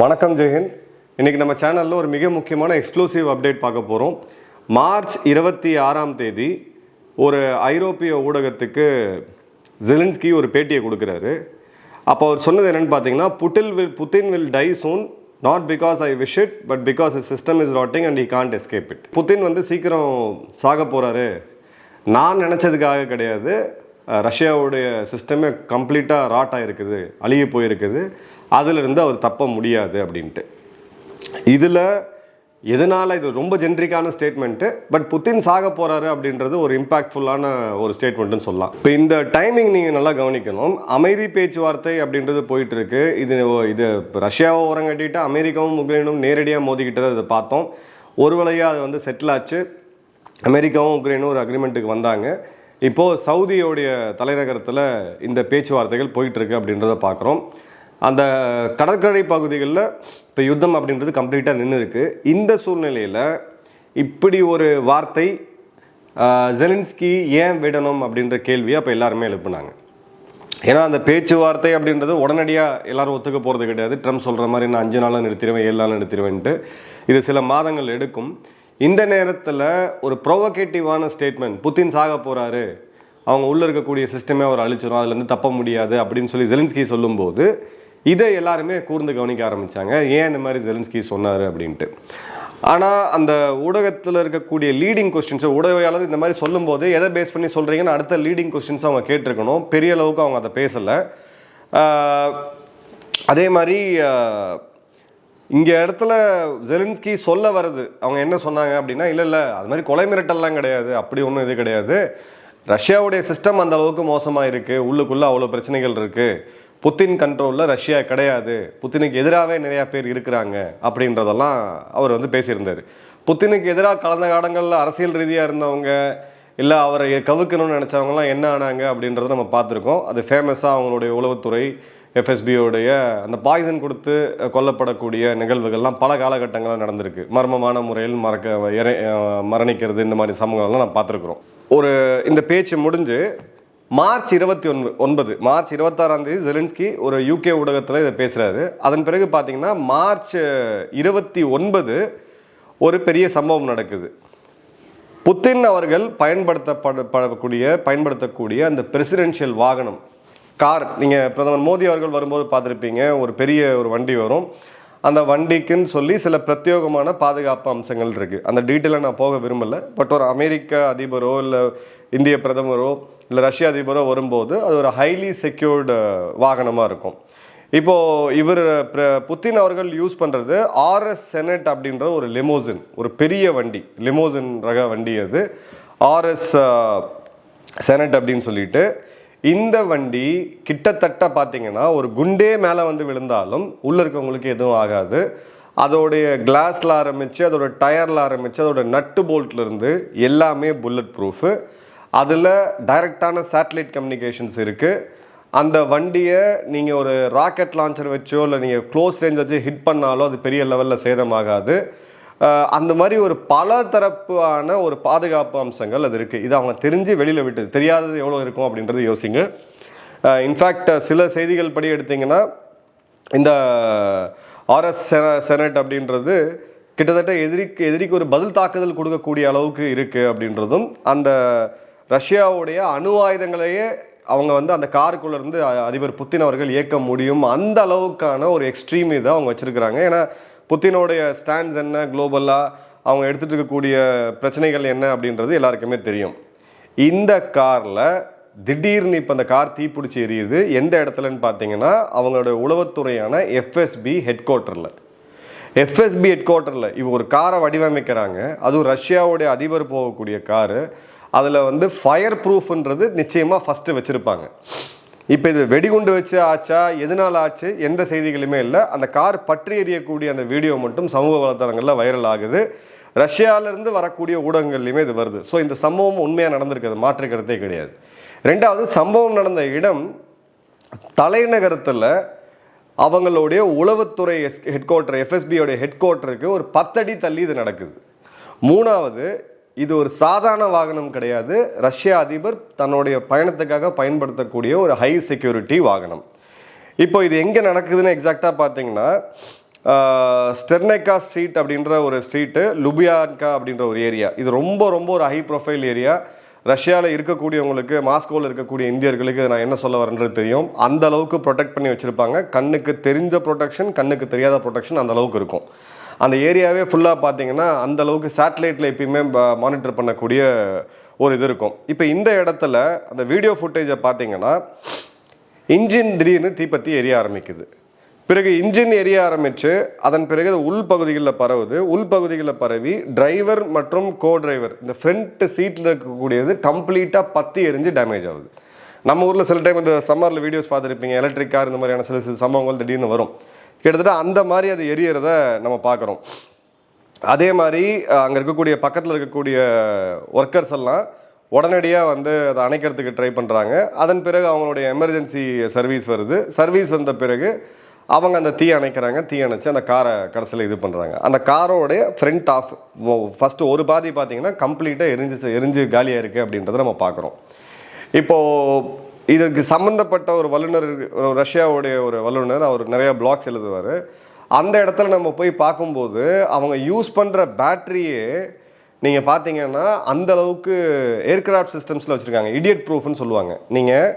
வணக்கம் ஜெயஹிந்த் இன்னைக்கு நம்ம சேனலில் ஒரு மிக முக்கியமான எக்ஸ்க்ளூசிவ் அப்டேட் பார்க்க போகிறோம் மார்ச் இருபத்தி ஆறாம் தேதி ஒரு ஐரோப்பிய ஊடகத்துக்கு ஜெலின்ஸ்கி ஒரு பேட்டியை கொடுக்குறாரு. அப்போ அவர் சொன்னது என்னென்னு பார்த்தீங்கன்னா Putin will Putin will die soon not because I wish it but because his system is rotting and he can't escape it Putin வந்து சீக்கிரம் சாக போகிறாரு நான் நினச்சதுக்காக கிடையாது. ரஷ்யாவுடைய சிஸ்டமே கம்ப்ளீட்டாக ராட் ஆகிருக்குது அழுகி போயிருக்குது. அதிலிருந்து அவர் தப்ப முடியாது அப்படின்ட்டு. இதில் எதனால் இது ரொம்ப ஜென்ரிக்கான ஸ்டேட்மெண்ட்டு பட் புத்தின் சாக போகிறாரு அப்படின்றது ஒரு இம்பாக்ட்ஃபுல்லான ஒரு ஸ்டேட்மெண்ட்டுன்னு சொல்லலாம். இப்போ இந்த டைமிங் நீங்கள் நல்லா கவனிக்கணும். அமைதி பேச்சுவார்த்தை அப்படின்றது போயிட்டுருக்கு. இது இது ரஷ்யாவை ரஷ்யாவை ஓரங்கட்டிட்டு அமெரிக்காவும் உக்ரைனும் நேரடியாக மோதிக்கிட்டதை அதை பார்த்தோம். ஒரு வழியாக அது வந்து செட்டில் ஆச்சு. அமெரிக்காவும் உக்ரைனும் ஒரு அக்ரிமெண்ட்டுக்கு வந்தாங்க. இப்போது சவுதியோடைய தலைநகரத்தில் இந்த பேச்சுவார்த்தைகள் போயிட்டுருக்கு அப்படின்றத பார்க்குறோம் அந்த கடற்கரை பகுதிகளில் இப்போ யுத்தம் அப்படின்றது கம்ப்ளீட்டாக நின்று இருக்குது இந்த சூழ்நிலையில் இப்படி ஒரு வார்த்தை ஜெலின்ஸ்கி ஏன் விடணும் அப்படின்ற கேள்வியை அப்போ எல்லாருமே எழுப்புனாங்க. ஏன்னா அந்த பேச்சுவார்த்தை அப்படின்றது உடனடியாக எல்லாரும் ஒத்துக்க போகிறது கிடையாது. ட்ரம்ப் சொல்கிற மாதிரி நான் அஞ்சு நாளாக நிறுத்திடுவேன் ஏழு நாளாக நிறுத்திடுவேன்ட்டு இது சில மாதங்கள் எடுக்கும். இந்த நேரத்தில் ஒரு ப்ரொவோகேட்டிவான ஸ்டேட்மெண்ட் புத்தின் சாக போகிறாரு அவங்க உள்ளே இருக்கக்கூடிய சிஸ்டமே அவர் அழிச்சிடும் அதுலேருந்து தப்ப முடியாது. அப்படின்னு சொல்லி ஜெலின்ஸ்கி சொல்லும்போது இதை எல்லாருமே கூர்ந்து கவனிக்க ஆரம்பித்தாங்க ஏன் இந்த மாதிரி ஜெலன்ஸ்கி சொன்னார் அப்படின்ட்டு. ஆனால் அந்த ஊடகத்தில் இருக்கக்கூடிய லீடிங் கொஸ்டின்ஸை ஊடகவியாளர் இந்த மாதிரி சொல்லும்போது எதை பேஸ் பண்ணி சொல்கிறீங்கன்னு அடுத்த லீடிங் கொஸ்டின்ஸ் அவங்க கேட்டிருக்கணும். பெரிய அளவுக்கு அவங்க அதை பேசலை. அதே மாதிரி இங்கே இடத்துல ஜெலின்ஸ்கி சொல்ல வருது அவங்க என்ன சொன்னாங்க அப்படின்னா இல்லை இல்லை அது மாதிரி கொலை மிரட்டல்லாம் கிடையாது. அப்படி ஒன்றும் இது கிடையாது. ரஷ்யாவுடைய சிஸ்டம் அந்த அளவுக்கு மோசமாக இருக்குது உள்ளுக்குள்ளே அவ்வளோ பிரச்சனைகள் இருக்குது புத்தின் கண்ட்ரோலில் ரஷ்யா கிடையாது. புத்தினுக்கு எதிராகவே நிறையா பேர் இருக்கிறாங்க அப்படின்றதெல்லாம் அவர் வந்து பேசியிருந்தார். புத்தினுக்கு எதிராக கடந்த காலங்களில் அரசியல் ரீதியாக இருந்தவங்க இல்லை அவரை கவுக்கணும்னு நினச்சவங்கலாம் என்ன ஆனாங்க அப்படின்றத நம்ம பார்த்துருக்கோம். அது ஃபேமஸாக அவங்களுடைய உளவுத்துறை எஃப்எஸ்பியோடைய அந்த பாய்சன் கொடுத்து கொல்லப்படக்கூடிய நிகழ்வுகள்லாம் பல காலகட்டங்களாக நடந்திருக்கு. மர்மமான முறையில் மறக்க இறை மரணிக்கிறது இந்த மாதிரி சமூகங்கள்லாம் நான் பார்த்துருக்குறோம். ஒரு இந்த பேச்சு முடிஞ்சு மார்ச் இருபத்தி ஒன்பது ஒன்பது மார்ச் இருபத்தாறாம் தேதி ஜெலின்ஸ்கி ஒரு யூகே ஊடகத்தில் இதை பேசுகிறாரு அதன் பிறகு பார்த்தீங்கன்னா மார்ச் இருபத்தி ஒன்பது ஒரு பெரிய சம்பவம் நடக்குது. புத்தின் அவர்கள் பயன்படுத்தப்படக்கூடிய பயன்படுத்தக்கூடிய அந்த பிரசிடென்ஷியல் வாகனம் கார். நீங்கள் பிரதமர் மோடி அவர்கள் வரும்போது பார்த்துருப்பீங்க ஒரு பெரிய ஒரு வண்டி வரும். அந்த வண்டிக்குன்னு சொல்லி சில பிரத்யேகமான பாதுகாப்பு அம்சங்கள் இருக்குது அந்த டீட்டெயிலாக நான் போக விரும்பலை. பட் ஒரு அமெரிக்க அதிபரோ இல்லை இந்திய பிரதமரோ இல்லை ரஷ்ய அதிபரோ வரும்போது அது ஒரு ஹைலி செக்யூர்டு வாகனமாக இருக்கும். இப்போ இவர் பிர- புத்தின் அவர்கள் யூஸ் பண்ணுறது ஆர்எஸ் செனட் அப்படின்ற ஒரு லிமோசின் ஒரு பெரிய வண்டி லிமோசின் ரக வண்டி அது. ஆர்எஸ் செனட் அப்படின்னு சொல்லிட்டு இந்த வண்டி கிட்டத்தட்ட பார்த்தீங்கன்னா ஒரு குண்டே மேலே வந்து விழுந்தாலும் உள்ளே இருக்கவங்களுக்கு எதுவும் ஆகாது. அதோடைய கிளாஸில் ஆரம்பித்து அதோட டயரில் ஆரம்பித்து அதோட நட்டு போல்ட்லேருந்து எல்லாமே புல்லட் ப்ரூஃபு அதில் டைரக்டான சேட்டலைட் கம்யூனிகேஷன்ஸ் இருக்குது அந்த வண்டியை நீங்கள் ஒரு ராக்கெட் லான்ச்சர் வச்சோ இல்லை நீங்கள் க்ளோஸ் ரேஞ்ச் வச்சு ஹிட் பண்ணாலோ அது பெரிய லெவலில் சேதமாகாது. அந்த மாதிரி ஒரு பல தரப்பான ஒரு பாதுகாப்பு அம்சங்கள் அது இருக்குது இது அவங்க தெரிஞ்சு வெளியில் விட்டது தெரியாதது எவ்வளோ இருக்கும் அப்படின்றது யோசிங்க. இன்ஃபேக்ட் சில செய்திகள் படி எடுத்திங்கன்னா இந்த ஆர்எஸ் செனட் அப்படின்றது கிட்டத்தட்ட எதிரிக்கு எதிரிக்கு ஒரு பதில் தாக்குதல் கொடுக்கக்கூடிய அளவுக்கு இருக்குது அப்படின்றதும் அந்த ரஷ்யாவுடைய அணு ஆயுதங்களையே அவங்க வந்து அந்த காருக்குள்ளேருந்து அதிபர் புத்தின் அவர்கள் இயக்க முடியும். அந்த அளவுக்கான ஒரு எக்ஸ்ட்ரீம் இதை அவங்க வச்சுருக்கிறாங்க. ஏன்னா புத்தினோடைய ஸ்டாண்ட்ஸ் என்ன குளோபலாக அவங்க எடுத்துகிட்டு இருக்கக்கூடிய பிரச்சனைகள் என்ன அப்படின்றது எல்லாருக்குமே தெரியும். இந்த காரில் திடீர்னு இப்போ அந்த கார் தீப்பிடிச்சி எரியுது. எந்த இடத்துலன்னு பார்த்தீங்கன்னா அவங்களோட உளவுத்துறையான எஃப்எஸ்பி ஹெட் குவார்ட்டரில் எஃப்எஸ்பி ஹெட் குவார்ட்டரில் இவங்க ஒரு காரை வடிவமைக்கிறாங்க. அதுவும் ரஷ்யாவுடைய அதிபர் போகக்கூடிய காரு. அதில் வந்து ஃபயர் ப்ரூஃப்ன்றது நிச்சயமாக ஃபஸ்ட்டு வச்சுருப்பாங்க. இப்போ இது வெடிகுண்டு வச்சு ஆச்சா எதனால் ஆச்சு எந்த செய்திகளுமே இல்லை. அந்த கார் பற்றி எறியக்கூடிய அந்த வீடியோ மட்டும் சமூக வலைத்தளங்களில் வைரல் ஆகுது. ரஷ்யாவிலேருந்து வரக்கூடிய ஊடகங்கள்லையுமே இது வருது. ஸோ இந்த சம்பவம் உண்மையாக நடந்திருக்கிறது மாற்று கருத்தே கிடையாது. ரெண்டாவது சம்பவம் நடந்த இடம் தலைநகரத்தில் அவங்களுடைய உளவுத்துறை ஹெட் குவார்ட்டர் எஃப்எஸ்பியோடைய ஹெட் குவார்ட்டருக்கு ஒரு பத்தடி தள்ளி இது நடக்குது. மூணாவது இது ஒரு சாதாரண வாகனம் கிடையாது. ரஷ்ய அதிபர் தன்னுடைய பயணத்துக்காக பயன்படுத்தக்கூடிய ஒரு ஹை செக்யூரிட்டி வாகனம். இப்போ இது எங்கே நடக்குதுன்னு எக்ஸாக்டாக பார்த்தீங்கன்னா ஸ்டெர்னைக்கா ஸ்ட்ரீட் அப்படின்ற ஒரு ஸ்ட்ரீட்டு லுபியான்கா அப்படின்ற ஒரு ஏரியா. இது ரொம்ப ரொம்ப ஒரு ஹை ப்ரொஃபைல் ஏரியா. ரஷ்யாவில் இருக்கக்கூடியவங்களுக்கு மாஸ்கோவில் இருக்கக்கூடிய இந்தியர்களுக்கு நான் என்ன சொல்ல வரேன்றது தெரியும். அந்த அளவுக்கு ப்ரொடெக்ட் பண்ணி வச்சுருப்பாங்க. கண்ணுக்கு தெரிஞ்ச ப்ரொடெக்ஷன் கண்ணுக்கு தெரியாத ப்ரொடெக்ஷன் அந்த அளவுக்கு இருக்கும். அந்த ஏரியாவே ஃபுல்லாக பார்த்தீங்கன்னா அந்த அளவுக்கு சேட்டலைட்டில் எப்பயுமே மானிட்டர் பண்ணக்கூடிய ஒரு இது இருக்கும். இப்போ இந்த இடத்துல அந்த வீடியோ ஃபுட்டேஜை பார்த்தீங்கன்னா இன்ஜின் திடீர்னு தீப்பத்தி எரிய ஆரம்பிக்குது. பிறகு இன்ஜின் எரிய ஆரம்பிச்சு அதன் பிறகு அது உள் பகுதிகளில் பரவுது. உள் பகுதிகளில் பரவி டிரைவர் மற்றும் கோ டிரைவர் இந்த ஃப்ரண்ட் சீட்டில் இருக்கக்கூடியது கம்ப்ளீட்டாக பற்றி எரிஞ்சு டேமேஜ் ஆகுது. நம்ம ஊரில் சில டைம் இந்த சம்மரில் வீடியோஸ் பார்த்துருப்பீங்க எலக்ட்ரிக் கார் இந்த மாதிரியான சில சில சம்பவங்கள் திடீர்னு வரும். கிட்டத்தட்ட அந்த மாதிரி அது எரியறத நம்ம பார்க்குறோம். அதே மாதிரி அங்கே இருக்கக்கூடிய பக்கத்தில் இருக்கக்கூடிய ஒர்க்கர்ஸ் எல்லாம் உடனடியாக வந்து அதை அணைக்கிறதுக்கு ட்ரை பண்ணுறாங்க அதன் பிறகு அவங்களுடைய எமர்ஜென்சி சர்வீஸ் வருது. சர்வீஸ் வந்த பிறகு அவங்க அந்த தீ அணைக்கிறாங்க. தீ அணைச்சி அந்த காரை கடைசியில் இது பண்ணுறாங்க அந்த காரோடைய ஃப்ரண்ட் ஆஃப் ஃபஸ்ட்டு ஒரு பாதி பார்த்திங்கன்னா கம்ப்ளீட்டாக எரிஞ்சு எரிஞ்சு காலியாக இருக்குது அப்படின்றத நம்ம பார்க்குறோம். இப்போது இதற்கு சம்மந்தப்பட்ட ஒரு வல்லுநர் ஒரு ரஷ்யாவுடைய ஒரு வல்லுநர் அவர் நிறைய பிளாக்ஸ் எழுதுவார். அந்த இடத்துல நம்ம போய் பார்க்கும்போது அவங்க யூஸ் பண்ணுற பேட்டரியே நீங்கள் பார்த்தீங்கன்னா அந்த அளவுக்கு ஏர்கிராஃப்ட் சிஸ்டம்ஸில் வச்சுருக்காங்க. இடியட் ப்ரூஃப்னு சொல்லுவாங்க. நீங்கள்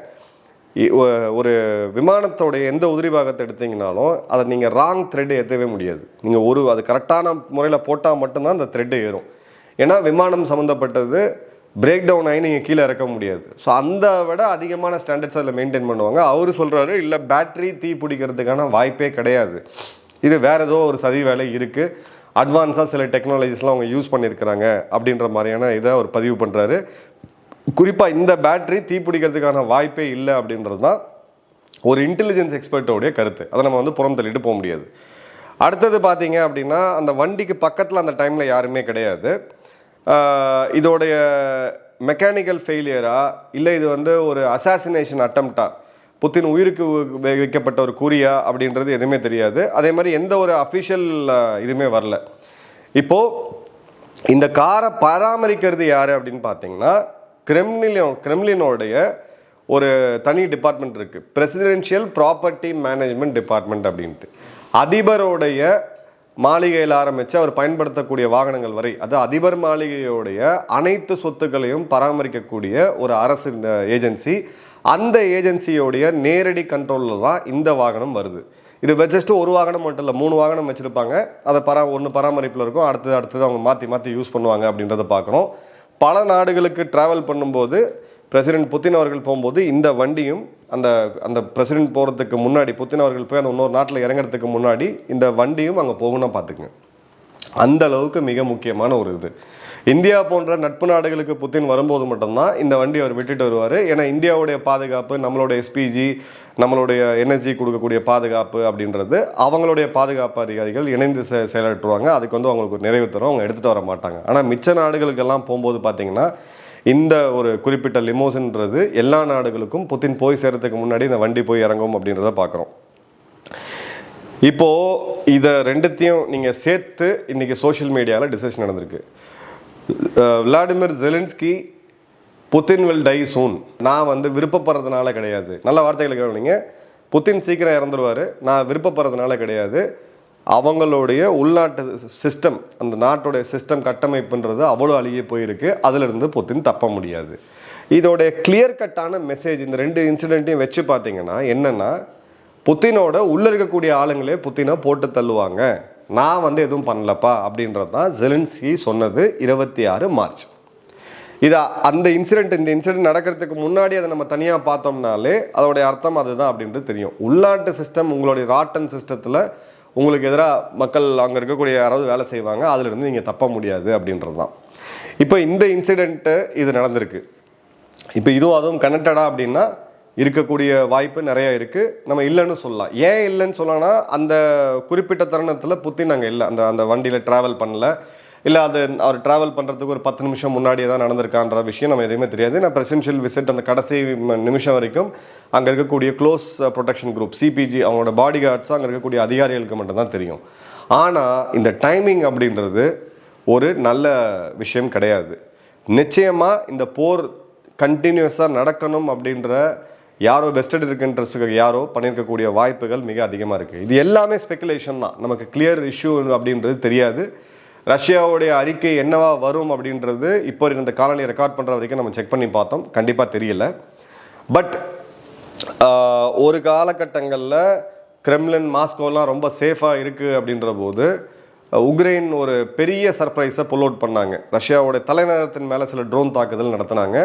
இ- ஒரு விமானத்தோடைய எந்த உதிரி பாகத்தை எடுத்தீங்கனாலும் அதை நீங்கள் ராங் த்ரெட் ஏற்றவே முடியாது. நீங்கள் ஒரு அது கரெக்டான முறையில் போட்டால் மட்டும்தான் அந்த த்ரெட்டு ஏறும். ஏன்னா விமானம் சம்மந்தப்பட்டது பிரேக் டவுன் ஆகி நீங்கள் கீழே இறக்க முடியாது. ஸோ அந்த விட அதிகமான ஸ்டாண்டர்ட்ஸ் அதில் மெயின்டைன் பண்ணுவாங்க. அவர் சொல்கிறாரு இல்லை பேட்டரி தீ பிடிக்கிறதுக்கான வாய்ப்பே கிடையாது. இது வேற ஏதோ ஒரு சதி வேலை இருக்குது அட்வான்ஸாக சில டெக்னாலஜிஸ்லாம் அவங்க யூஸ் பண்ணியிருக்கிறாங்க. அப்படின்ற மாதிரியான இதை அவர் பதிவு பண்ணுறாரு குறிப்பாக இந்த பேட்டரி தீப்பிடிக்கிறதுக்கான வாய்ப்பே இல்லை அப்படின்றது தான் ஒரு இன்டெலிஜென்ஸ் எக்ஸ்பர்ட்டோடைய கருத்து. அதை நம்ம வந்து புறம் தள்ளிட்டு போக முடியாது. அடுத்தது பார்த்தீங்க அப்படின்னா அந்த வண்டிக்கு பக்கத்தில் அந்த டைமில் யாருமே கிடையாது. இதோடைய மெக்கானிக்கல் ஃபெயிலியரா இல்லை இது வந்து ஒரு அசாசினேஷன் அட்டம்ப்டா புத்தின் உயிருக்கு வைக்கப்பட்ட ஒரு குறியா அப்படின்றது எதுவுமே தெரியாது. அதே மாதிரி எந்த ஒரு அஃபிஷியல் இதுவுமே வரல. இப்போது இந்த காரை பராமரிக்கிறது யார் அப்படின்னு பார்த்தீங்கன்னா கிரெம்லினோ கிரெம்லினோடைய ஒரு தனி டிபார்ட்மெண்ட் இருக்குது பிரசிடென்ஷியல் ப்ராப்பர்ட்டி மேனேஜ்மெண்ட் டிபார்ட்மெண்ட் அப்படின்ட்டு. அதிபருடைய மாளிகையில் ஆரம்பித்து அவர் பயன்படுத்தக்கூடிய வாகனங்கள் வரை. அது அதிபர் மாளிகையோடைய அனைத்து சொத்துக்களையும் பராமரிக்கக்கூடிய ஒரு அரசு ஏஜென்சி. அந்த ஏஜென்சியோடைய நேரடி கண்ட்ரோலில் தான் இந்த வாகனம் வருது. இது ஜஸ்ட் ஒரு வாகனம் மட்டும் இல்லை மூணு வாகனம் வச்சுருப்பாங்க. அதை பரா ஒன்று பராமரிப்பில் இருக்கும் அடுத்தது அடுத்தது அவங்க மாற்றி மாற்றி யூஸ் பண்ணுவாங்க அப்படின்றத பார்க்குறோம் பல நாடுகளுக்கு ட்ராவல் பண்ணும்போது பிரசிடென்ட் புத்தின் அவர்கள் போகும்போது இந்த வண்டியும் அந்த அந்த பிரசிடென்ட் போகிறதுக்கு முன்னாடி புத்தின் அவர்கள் போய் அந்த இன்னொரு நாட்டில் இறங்குறதுக்கு முன்னாடி இந்த வண்டியும் அங்கே போகணும் பார்த்துக்குங்க அந்த அளவுக்கு மிக முக்கியமான ஒரு இது. இந்தியா போன்ற நட்பு நாடுகளுக்கு புத்தின் வரும்போது மட்டும்தான் இந்த வண்டி அவர் விட்டுட்டு வருவார். ஏன்னா இந்தியாவுடைய பாதுகாப்பு நம்மளுடைய எஸ்பிஜி நம்மளுடைய எனர்ஜி கொடுக்கக்கூடிய பாதுகாப்பு அப்படின்றது அவங்களுடைய பாதுகாப்பு அதிகாரிகள் இணைந்து செ செயலாற்றுவாங்க. அதுக்கு வந்து அவங்களுக்கு ஒரு நிறைவு தரும். அவங்க எடுத்துகிட்டு வர மாட்டாங்க. ஆனால் மிச்ச நாடுகளுக்கெல்லாம் போகும்போது பார்த்தீங்கன்னா இந்த ஒரு குறிப்பிட்ட லிமோசின்றது எல்லா நாடுகளுக்கும் புத்தின் போய் சேரத்துக்கு முன்னாடி இந்த வண்டி போய் இறங்கும் அப்படின்றத பார்க்குறோம். இப்போ இதை ரெண்டுத்தையும் நீங்கள் சேர்த்து இன்னைக்கு சோஷியல் மீடியாவில் டிசிஷன் நடந்திருக்கு. Vladimir Zelensky Putin will die soon நான் வந்து விருப்பப்படுறதுனால கிடையாது. நல்ல வார்த்தைகளை கேட்குறீங்க புத்தின் சீக்கிரம் இறந்துருவாரு. நான் விருப்பப்படுறதுனால கிடையாது. அவங்களுடைய உள்நாட்டு சிஸ்டம் அந்த நாட்டுடைய சிஸ்டம் கட்டமைப்புன்றது அவ்வளோ அழுகி போயிருக்கு. அதிலிருந்து புத்தின் தப்ப முடியாது. இதோடைய கிளியர் கட்டான மெசேஜ் இந்த ரெண்டு இன்சிடென்ட்டையும் வச்சு பார்த்தீங்கன்னா என்னென்னா புத்தினோட உள்ள இருக்கக்கூடிய ஆளுங்களே புத்தினை போட்டு தள்ளுவாங்க. நான் வந்து எதுவும் பண்ணலப்பா அப்படின்றது தான் ஜெலன்ஸ்கி சொன்னது இருபத்தி ஆறு மார்ச். இதை அந்த இன்சிடென்ட் இந்த இன்சிடென்ட் நடக்கிறதுக்கு முன்னாடி அதை நம்ம தனியாக பார்த்தோம்னாலே அதோடைய அர்த்தம் அதுதான் அப்படின்றது தெரியும். உள்நாட்டு சிஸ்டம் உங்களுடைய ராட்டன் சிஸ்டத்தில் உங்களுக்கு எதிராக மக்கள் அங்கே இருக்கக்கூடிய யாராவது வேலை செய்வாங்க அதிலிருந்து நீங்கள் தப்ப முடியாது அப்படின்றது தான் இப்போ இந்த இன்சிடெண்ட்டு இது நடந்திருக்கு. இப்போ இதுவும் அதுவும் கனெக்டடா அப்படின்னா இருக்கக்கூடிய வாய்ப்பு நிறைய இருக்குது நம்ம இல்லைன்னு சொல்லலாம். ஏன் இல்லைன்னு சொல்லலாம்னா அந்த குறிப்பிட்ட தருணத்தில் புத்தின் நாங்கள் இல்லை. அந்த அந்த வண்டியில் ட்ராவல் பண்ணல. இல்லை அது அவர் ட்ராவல் பண்ணுறதுக்கு ஒரு பத்து நிமிஷம் முன்னாடியே தான் நடந்திருக்கான்ற விஷயம் நம்ம எதுவுமே தெரியாது. நான் பிரசிடென்ஷியல் விசிட் அந்த கடைசி நிமிஷம் வரைக்கும் அங்கே இருக்கக்கூடிய க்ளோஸ் ப்ரொடெக்ஷன் குரூப் சிபிஜி அவங்களோட பாடி கார்ட்ஸ் அங்கே இருக்கக்கூடிய அதிகாரிகளுக்கு மட்டும்தான் தெரியும். ஆனால் இந்த டைமிங் அப்படின்றது ஒரு நல்ல விஷயம் கிடையாது. நிச்சயமாக இந்த போர் கண்டினியூஸாக நடக்கணும் அப்படின்ற யாரோ வெஸ்டட் இருக்க இன்ட்ரெஸ்ட்டுக்கு யாரோ பண்ணியிருக்கக்கூடிய வாய்ப்புகள் மிக அதிகமாக இருக்குது இது எல்லாமே ஸ்பெக்குலேஷன் தான். நமக்கு கிளியர் இஷ்யூ அப்படின்றது தெரியாது. ரஷ்யாவுடைய அறிக்கை என்னவா வரும் அப்படின்றது இப்போ இந்த காலனி ரெக்கார்ட் பண்ணுற வரைக்கும் நம்ம செக் பண்ணி பார்த்தோம். கண்டிப்பாக தெரியல. பட் ஒரு காலகட்டங்களில் கிரெம்லின் மாஸ்கோலாம் ரொம்ப சேஃபாக இருக்குது அப்படின்ற போது உக்ரைன் ஒரு பெரிய சர்ப்ரைஸை புல் அவுட் பண்ணாங்க. ரஷ்யாவோட தலைநகரத்தின் மேலே சில ட்ரோன் தாக்குதல் நடத்தினாங்க.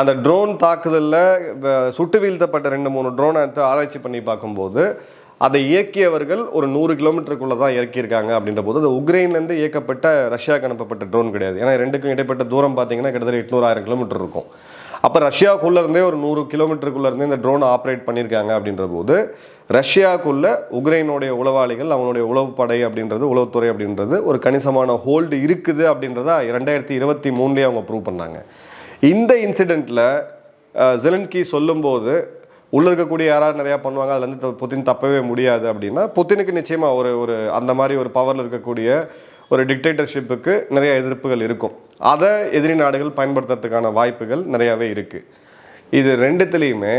அந்த ட்ரோன் தாக்குதலில் சுட்டு வீழ்த்தப்பட்ட ரெண்டு மூணு ட்ரோனை எடுத்து ஆராய்ச்சி பண்ணி பார்க்கும்போது அதை இயக்கியவர்கள் ஒரு நூறு கிலோமீட்டருக்குள்ளே தான் இறக்கியிருக்காங்க அப்படின்ற போது அது உக்ரைன்லேருந்து இயக்கப்பட்ட ரஷ்யாவுக்கு அனுப்பப்பட்ட ட்ரோன் கிடையாது. ஏன்னா ரெண்டுக்கும் இடைப்பட்ட தூரம் பார்த்தீங்கன்னா கிட்டத்தட்ட எட்நூறாயிரம் கிலோமீட்டர் இருக்கும். அப்போ ரஷ்யாவுக்குள்ளேருந்தே ஒரு நூறு கிலோமீட்டருக்குள்ளே இருந்தே இந்த ட்ரோனை ஆப்ரேட் பண்ணியிருக்காங்க அப்படின்ற போது ரஷ்யாவுக்குள்ள உக்ரைனுடைய உளவாளிகள் அவனுடைய உளவுப்படை அப்படின்றது உளவுத்துறை அப்படின்றது ஒரு கணிசமான ஹோல்டு இருக்குது அப்படின்றத ரெண்டாயிரத்தி இருபத்தி மூணுலேயே அவங்க ப்ரூவ் பண்ணாங்க. இந்த இன்சிடெண்ட்டில் ஜெலன்ஸ்கி சொல்லும்போது உள்ளே இருக்கக்கூடிய யாராவது நிறையா பண்ணுவாங்க. அதில் வந்து புத்தின் தப்பவே முடியாது அப்படின்னா புத்தினுக்கு நிச்சயமாக ஒரு ஒரு அந்த மாதிரி ஒரு பவரில் இருக்கக்கூடிய ஒரு டிக்டேட்டர்ஷிப்புக்கு நிறைய எதிர்ப்புகள் இருக்கும். அதை எதிரி நாடுகள் பயன்படுத்துறதுக்கான வாய்ப்புகள் நிறையாவே இருக்குது இது ரெண்டுத்துலேயுமே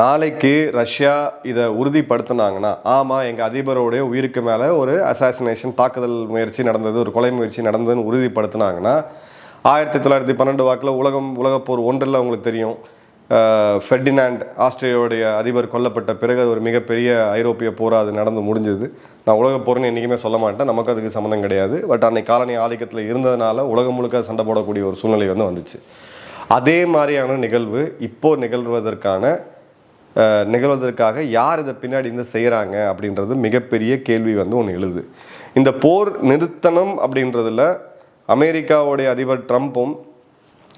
நாளைக்கு ரஷ்யா இதை உறுதிப்படுத்தினாங்கன்னா ஆமாம் எங்கள் அதிபருடைய உயிருக்கு மேலே ஒரு அசாசினேஷன் தாக்குதல் முயற்சி நடந்தது ஒரு கொலை முயற்சி நடந்ததுன்னு உறுதிப்படுத்தினாங்கன்னா ஆயிரத்தி தொள்ளாயிரத்தி பன்னெண்டு வாக்கில் உலகம் உலகப்போர் ஒன்றில் உங்களுக்கு தெரியும். ஃபெர்டினாண்ட் ஆஸ்திரேலியாவுடைய அதிபர் கொல்லப்பட்ட பிறகு அது ஒரு மிகப்பெரிய ஐரோப்பிய போராக அது நடந்து முடிஞ்சது. நான் உலக போர்னு என்றைக்குமே சொல்ல மாட்டேன். நமக்கு அதுக்கு சம்மந்தம் கிடையாது. பட் அன்னைக்கு காலனி ஆதிக்கத்தில் இருந்ததுனால உலகம் முழுக்க சண்டை போடக்கூடிய ஒரு சூழ்நிலை வந்து வந்துச்சு. அதே மாதிரியான நிகழ்வு இப்போ நிகழ்வதற்கான நிகழ்வதற்காக யார் இதை பின்னாடி இருந்து செய்கிறாங்க அப்படின்றது மிகப்பெரிய கேள்வி வந்து ஒன்று எழுது. இந்த போர் நிறுத்தனம் அப்படின்றதுல அமெரிக்காவுடைய அதிபர் ட்ரம்ப்பும்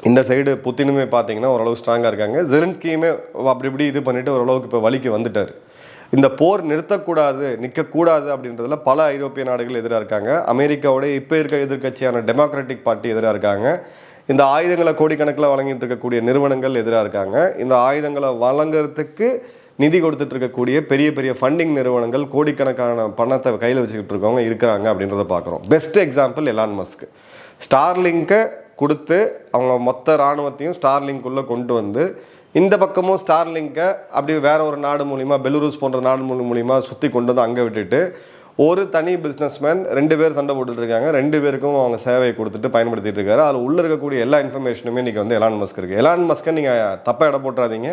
இந்த சைடு புத்தினுமே பார்த்தீங்கன்னா ஓரளவு ஸ்ட்ராங்காக இருக்காங்க. ஜெலன்ஸ்கியுமே அப்படி இப்படி இது பண்ணிவிட்டு ஓரளவுக்கு இப்போ வழிக்கு வந்துட்டார். இந்த போர் நிறுத்தக்கூடாது நிற்கக்கூடாது அப்படின்றதுல பல ஐரோப்பிய நாடுகள் எதிராக இருக்காங்க. அமெரிக்காவுடைய இப்போ இருக்க எதிர்க்கட்சியான டெமோக்ராட்டிக் பார்ட்டி எதிராக இருக்காங்க. இந்த ஆயுதங்களை கோடிக்கணக்கில் வழங்கிட்டு இருக்கக்கூடிய நிறுவனங்கள் எதிராக இருக்காங்க. இந்த ஆயுதங்களை வழங்குறதுக்கு நிதி கொடுத்துட்டு இருக்கக்கூடிய பெரிய பெரிய ஃபண்டிங் நிறுவனங்கள் கோடிக்கணக்கான பணத்தை கையில் வச்சுக்கிட்டு இருக்கவங்க இருக்கிறாங்க அப்படின்றத பார்க்குறோம் பெஸ்ட் எக்ஸாம்பிள் எலான் மஸ்க் ஸ்டார்லிங்கை கொடுத்து அவங்க மொத்த இராணுவத்தையும் ஸ்டார்லிங்குள்ளே கொண்டு வந்து இந்த பக்கமும் ஸ்டார்லிங்கை அப்படி வேற ஒரு நாடு மூலிமா பெலூரூஸ் போன்ற நாடு மூலிமா சுற்றி கொண்டு வந்து அங்கே விட்டுட்டு ஒரு தனி பிஸ்னஸ்மேன் ரெண்டு பேர் சண்டை போட்டுட்டு இருக்காங்க. ரெண்டு பேருக்கும் அவங்க சேவையை கொடுத்துட்டு பயன்படுத்திட்டு இருக்காரு. அதில் உள்ள இருக்கக்கூடிய எல்லா இன்ஃபர்மேஷனுமே இன்றைக்கி வந்து எலான் மஸ்க் இருக்குது எலான் மஸ்க்கை நீங்கள் தப்பாக இட போட்டுறாதீங்க.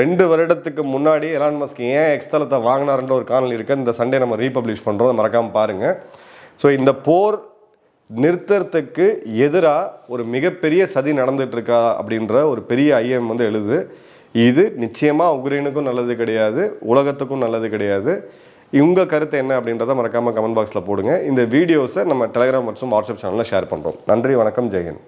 ரெண்டு வருடத்துக்கு முன்னாடி எலான் மஸ்க் ஏன் எக்ஸ்தலத்தை வாங்கினாருன்ற ஒரு காணொலி இருக்குது இந்த சண்டே நம்ம ரீபப்ளிஷ் பண்ணுறோம் மறக்காமல் மறக்காம ஸோ இந்த போர் நிறுத்தறதுக்கு எதிராக ஒரு மிகப்பெரிய சதி நடந்துகிட்ருக்கா அப்படின்ற ஒரு பெரிய ஐயம் வந்து எழுது. இது நிச்சயமாக உக்ரைனுக்கும் நல்லது கிடையாது உலகத்துக்கும் நல்லது கிடையாது. உங்கள் கருத்து என்ன அப்படின்றத மறக்காமல் கமெண்ட் பாக்ஸில் போடுங்க. இந்த வீடியோஸை நம்ம டெலிகிராம் மற்றும் வாட்ஸ்அப் சேனலில் ஷேர் பண்ணுறோம் நன்றி வணக்கம் ஜெயன்